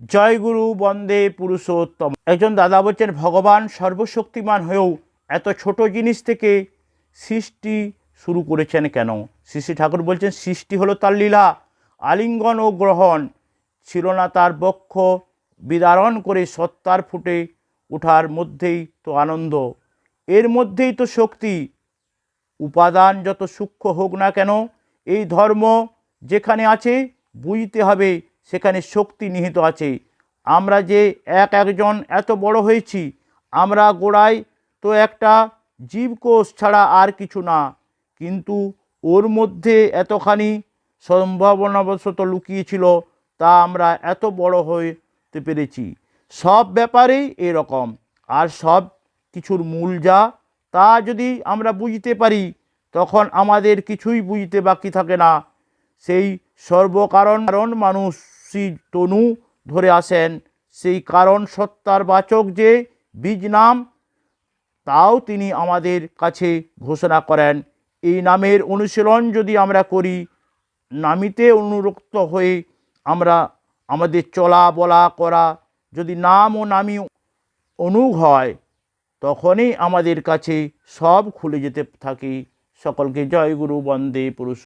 জয় গুরু বন্দে পুরুষোত্তম। একজন দাদা বলছেন, ভগবান সর্বশক্তিমান হয়েও এত ছোট জিনিস থেকে সৃষ্টি শুরু করেছেন কেন? শ্রী ঠাকুর বলছেন, সৃষ্টি হলো তার লীলা, আলিঙ্গন ও গ্রহণ। ছিল না তার বক্ষ, বিদারণ করে সত্তার ফুটে ওঠার মধ্যেই তো আনন্দ। এর মধ্যেই তো শক্তি। উপাদান যত সূক্ষ্ম হোক না কেন, এই ধর্ম যেখানে আছে, বুঝতে হবে সেখানে শক্তি নিহিত আছে। আমরা যে এক একজন এত বড় হয়েছি, আমরা গোড়ায় তো একটা জীবকোষ ছাড়া আর কিছু না। কিন্তু ওর মধ্যে এতখানি সম্ভাবনাবশত লুকিয়েছিল, তা আমরা এত বড় হতে পেরেছি। সব ব্যাপারেই এরকম। আর সব কিছুর মূল যা, তা যদি আমরা বুঝতে পারি, তখন আমাদের কিছুই বুঝতে বাকি থাকে না। সেই সর্বকারণ কারণ মানুষই তনু ধরে আসেন। সেই কারণ সত্তার বাচক যে বীজ নাম, তাও তিনি আমাদের কাছে ঘোষণা করেন। এই নামের অনুশীলন যদি আমরা করি, নামিতে অনুরক্ত হয়ে আমরা আমাদের চলা বলা করা যদি নাম ও নামই অনুগ হয়, তখনই আমাদের কাছে সব খুলে যেতে থাকে। সকলকে জয় গুরু, বন্দে পুরুষ।